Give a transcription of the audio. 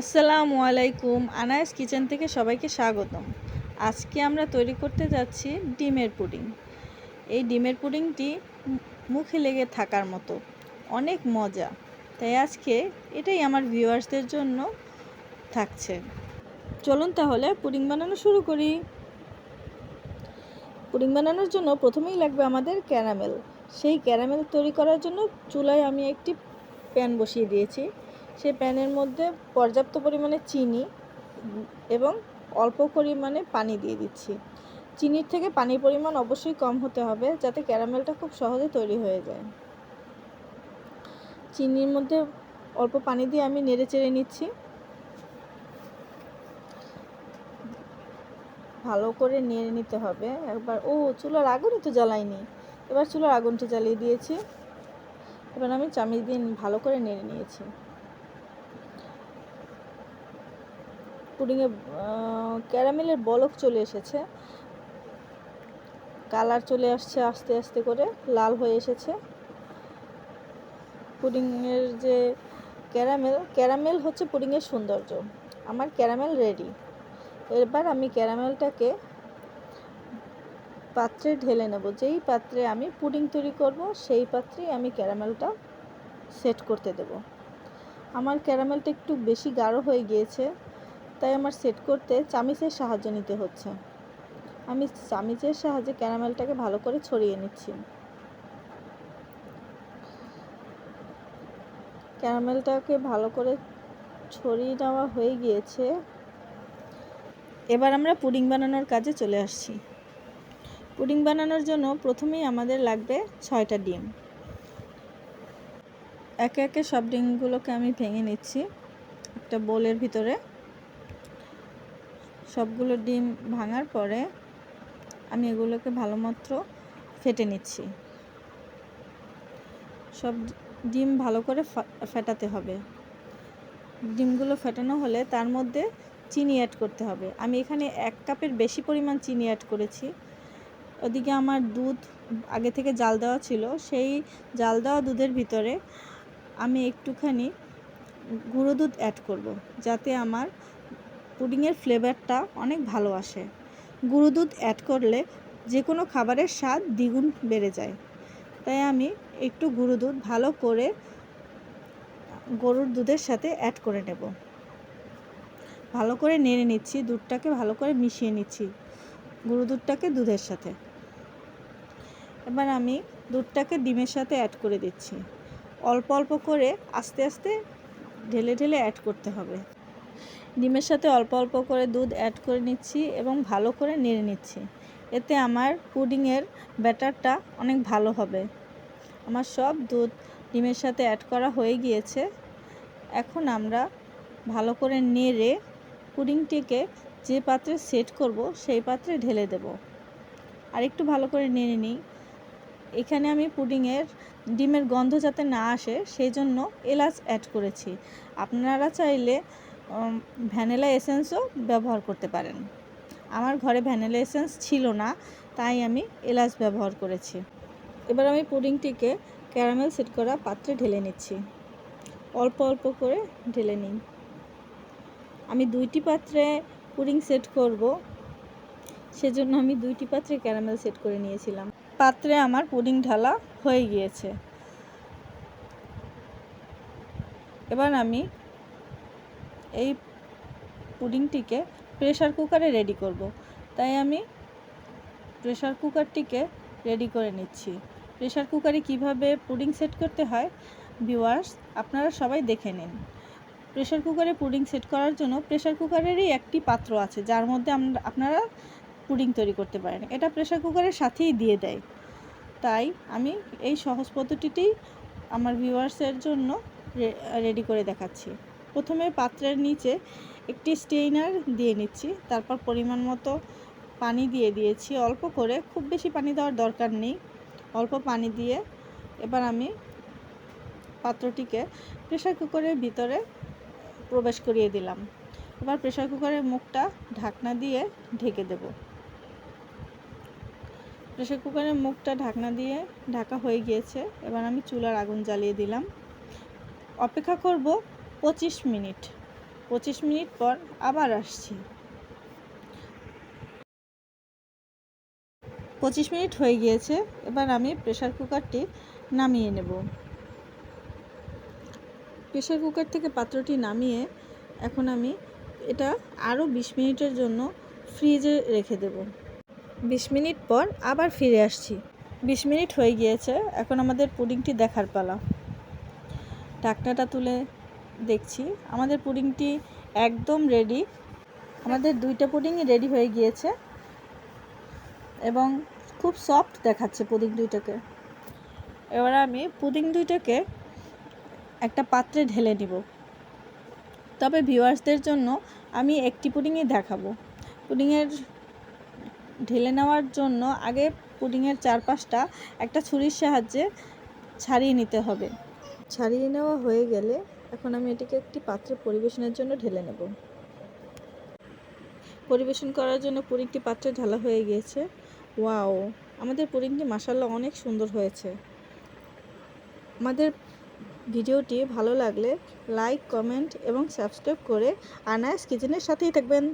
আসসালামু আলাইকুম। আনায়াস কিচেন থেকে সবাইকে স্বাগতম। আজকে আমরা তৈরি করতে যাচ্ছি ডিমের পুডিং। এই ডিমের পুডিংটি মুখে লেগে থাকার মতো। অনেক মজা। তাই আজকে এটাই আমার ভিউয়ার্সদের জন্য থাকছে। চলুন তাহলে পুডিং বানানো শুরু করি। পুডিং বানানোর জন্য প্রথমেই লাগবে আমাদের ক্যারামেল। সেই ক্যারামেল তৈরি করার জন্য চুলায় আমি একটি প্যান বসিয়ে দিয়েছি। সেই প্যানের মধ্যে পর্যাপ্ত পরিমাণে চিনি এবং অল্প পরিমাণে পানি দিয়ে দিচ্ছি। চিনির থেকে পানির পরিমাণ অবশ্যই কম হতে হবে যাতে ক্যারামেলটা খুব সহজে তৈরি হয়ে যায়। চিনির মধ্যে অল্প পানি দিয়ে আমি নেড়ে চেড়ে নিচ্ছি। ভালো করে নেড়ে নিতে হবে। একবার, ও, চুলার আগুনই তো জ্বালাইনি এবার চুলার আগুনটা জ্বালিয়ে দিয়েছি। এবার আমি চামিচ দিয়ে ভালো করে নেড়ে নিয়েছি। পুডিংয়ে ক্যারামেলের বলক চলে এসেছে। কালার চলে আসছে আস্তে আস্তে করে, লাল হয়ে এসেছে। পুডিংয়ের যে ক্যারামেল ক্যারামেল হচ্ছে পুডিংয়ের সৌন্দর্য। আমার ক্যারামেল রেডি এবার আমি ক্যারামেলটাকে পাত্রে ঢেলে নেব। যেই পাত্রে আমি পুডিং তৈরি করব, সেই পাত্রেই আমি ক্যারামেলটা সেট করতে দেব। আমার ক্যারামেলটা একটু বেশি গাঢ় হয়ে গিয়েছে। তাই আমার সেট করতে চামিচের সাহায্য নিতে হচ্ছে। আমি চামিচের সাহায্যে ক্যারামেলটাকে ভালো করে ছড়িয়ে নিচ্ছি। ক্যারামেলটাকে ভালো করে ছড়িয়ে নেওয়া হয়ে গিয়েছে। এবার আমরা পুডিং বানানোর কাজে চলে আসছি। পুডিং বানানোর জন্য প্রথমেই আমাদের লাগবে ছয়টা ডিম। একে একে সব ডিমগুলোকে আমি ভেঙে নিচ্ছি একটা বোলের ভিতরে। সবগুলো ডিম ভাঙার পরে আমি এগুলোকে ভালো ফেটে নিচ্ছি। সব ডিম ভালো করে ফেটাতে হবে। ডিমগুলো ফেটানো হলে তার মধ্যে চিনি অ্যাড করতে হবে। আমি এখানে এক কাপের বেশি পরিমাণ চিনি অ্যাড করেছি। ওদিকে আমার দুধ আগে থেকে জাল দেওয়া ছিল। সেই জাল দেওয়া দুধের ভিতরে আমি একটুখানি গুঁড়ো দুধ অ্যাড করব, যাতে আমার পুডিংয়ের ফ্লেভারটা অনেক ভালো আসে। গুঁড়ো দুধ অ্যাড করলে যে কোনো খাবারের স্বাদ দ্বিগুণ বেড়ে যায়। তাই আমি একটু গুঁড়ো দুধ ভালো করে গরুর দুধের সাথে অ্যাড করে নেব। ভালো করে নেড়ে নিচ্ছি, দুধটাকে ভালো করে মিশিয়ে নিচ্ছি গুঁড়ো দুধটাকে দুধের সাথে। এবার আমি দুধটাকে ডিমের সাথে অ্যাড করে দিচ্ছি। অল্প অল্প করে আস্তে আস্তে ঢেলে ঢেলে অ্যাড করতে হবে। ডিমের সাথে অল্প অল্প করে দুধ অ্যাড করে নিচ্ছি এবং ভালো করে নেড়ে নিচ্ছি। এতে আমার পুডিংয়ের ব্যাটারটা অনেক ভালো হবে। আমার সব দুধ ডিমের সাথে অ্যাড করা হয়ে গিয়েছে। এখন আমরা ভালো করে নেড়ে পুডিংটিকে যে পাত্রে সেট করব, সেই পাত্রে ঢেলে দেব। আর একটু ভালো করে নেড়ে নিই। এখানে আমি পুডিংয়ের ডিমের গন্ধ যাতে না আসে, সেই জন্য এলাচ অ্যাড করেছি। আপনারা চাইলে ভ্যানিলা এসেন্সও ব্যবহার করতে পারেন। আমার ঘরে ভ্যানিলা এসেন্স ছিল না, তাই আমি এলাচ ব্যবহার করেছি। এবার আমি পুডিংটিকে ক্যারামেল সেট করা পাত্রে ঢেলে নিচ্ছি। অল্প অল্প করে ঢেলে নিই। আমি দুইটি পাত্রে পুডিং সেট করব। সেজন্য আমি দুইটি পাত্রে ক্যারামেল সেট করে নিয়েছিলাম। পাত্রে আমার পুডিং ঢালা হয়ে গিয়েছে। এবার আমি এই পুডিংটিকে প্রেশার কুকারে রেডি করব। তাই আমি প্রেশার কুকারটিকে রেডি করে নিচ্ছি। প্রেশার কুকারে কীভাবে পুডিং সেট করতে হয়, ভিউয়ার্স, আপনারা সবাই দেখে নিন। প্রেশার কুকারে পুডিং সেট করার জন্য প্রেশার কুকারেরই একটি পাত্র আছে, যার মধ্যে আপনারা পুডিং তৈরি করতে পারেন। এটা প্রেশার কুকারের সাথেই দিয়ে দেয়। তাই আমি এই সহজ পদ্ধতিটি আমার ভিউয়ার্সের জন্য রেডি করে দেখাচ্ছি। প্রথমে পাত্রের নিচে একটি স্টেইনার দিয়ে নিচ্ছি, তারপর পরিমাণ মতো পানি দিয়ে দিয়েছি। অল্প করে, খুব বেশি পানি দেওয়ার দরকার নেই। অল্প পানি দিয়ে এবার আমি পাত্রটিকে প্রেসার কুকারের ভিতরে প্রবেশ করিয়ে দিলাম। এবার প্রেসার কুকারের মুখটা ঢাকনা দিয়ে ঢেকে দেব। প্রেসার কুকারের মুখটা ঢাকনা দিয়ে ঢাকা হয়ে গিয়েছে। এবার আমি চুলার আগুন জ্বালিয়ে দিলাম। অপেক্ষা করব পঁচিশ মিনিট। পঁচিশ মিনিট পর আবার আসছি। পঁচিশ মিনিট হয়ে গিয়েছে, এবার আমি প্রেশার কুকারটি নামিয়ে নেব। প্রেশার কুকার থেকে পাত্রটি নামিয়ে এখন আমি এটা আরও বিশ মিনিটের জন্য ফ্রিজে রেখে দেব। বিশ মিনিট পর আবার ফিরে আসছি। বিশ মিনিট হয়ে গিয়েছে, এখন আমাদের পুডিংটি দেখার পালা। ঢাকনাটা তুলে দেখছি। আমাদের পুডিংটি একদম রেডি আমাদের দুইটা পুডিংই রেডি হয়ে গিয়েছে। এবং খুব সফট দেখাচ্ছে পুডিং দুইটাকে। এবার আমি পুডিং দুইটাকে একটা পাত্রে ঢেলে নিব। তবে ভিউয়ার্সদের জন্য আমি একটি পুডিংই দেখাবো। পুডিংয়ের ঢেলে নেওয়ার জন্য আগে পুডিংয়ের চারপাশটা একটা ছুরির সাহায্যে ছাড়িয়ে নিতে হবে। ছাড়িয়ে নেওয়া হয়ে গেলে এখন আমি এটিকে একটি পাত্রে পরিবেশনের জন্য ঢেলে নেব। পরিবেশন করার জন্য পুরিংটি পাত্রে ঢালা হয়ে গিয়েছে। ওয়াও, আমাদের পুরিংটি মাসাল্লা অনেক সুন্দর হয়েছে। আমাদের ভিডিওটি ভালো লাগলে লাইক, কমেন্ট এবং সাবস্ক্রাইব করে আনায়াস কিচেনের সাথেই থাকবেন।